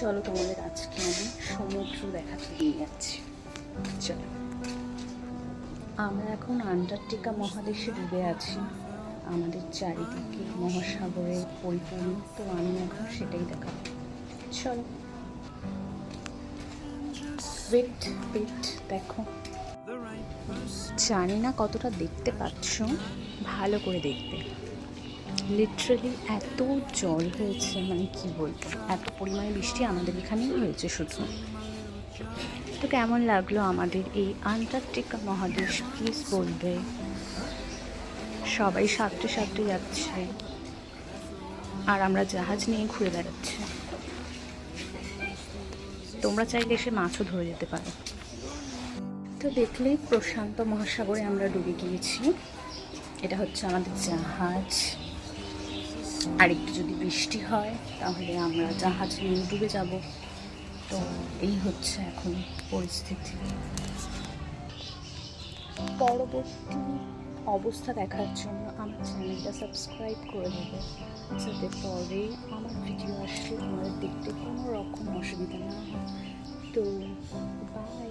চলো তোমাদের আজকে আমি সমুদ্র দেখাতে নিয়ে যাচ্ছি। চলো। আমরা এখন আন্টার্কটিকা মহাদেশে ডুবে আছি। আমাদের চারিদিকে মহাসাগরে পরিপূর্ণ। তো আমি এখন সেটাই দেখাবো। চলো। ওয়েট ওয়েট দেখো। জানি না কতটা দেখতে পাচ্ছ। ভালো করে দেখবে। লিটারালি এত জল হয়েছে মানে কি বলব? এত পরিমাণে বৃষ্টি আমাদের এখানেই হয়েছে শুধু। তো কেমন লাগল আমাদের এই আন্টার্কটিকা মহাদেশ? প্লিজ বলবে। সবাই সাতটে সাঁতরে যাচ্ছে। আর আমরা জাহাজ নিয়ে ঘুরে বেড়াচ্ছি। তোমরা চাইলে এসে মাছও ধরে যেতে পারো। তো দেখলেই প্রশান্ত মহাসাগরে আমরা ডুবে গিয়েছি। এটা হচ্ছে আমাদের জাহাজ। আর একটু যদি বৃষ্টি হয়, তাহলে আমরা জাহাজ নিয়ে ডুবে যাব। তো এই হচ্ছে এখন পরিস্থিতি। পরবর্তী অবস্থা দেখার জন্য আমার চ্যানেলটা সাবস্ক্রাইব করে দেবে, যাতে পরে আমার ভিডিও আসলে তোমাদের দেখতে কোনো রকম অসুবিধা না হয়। তো বাই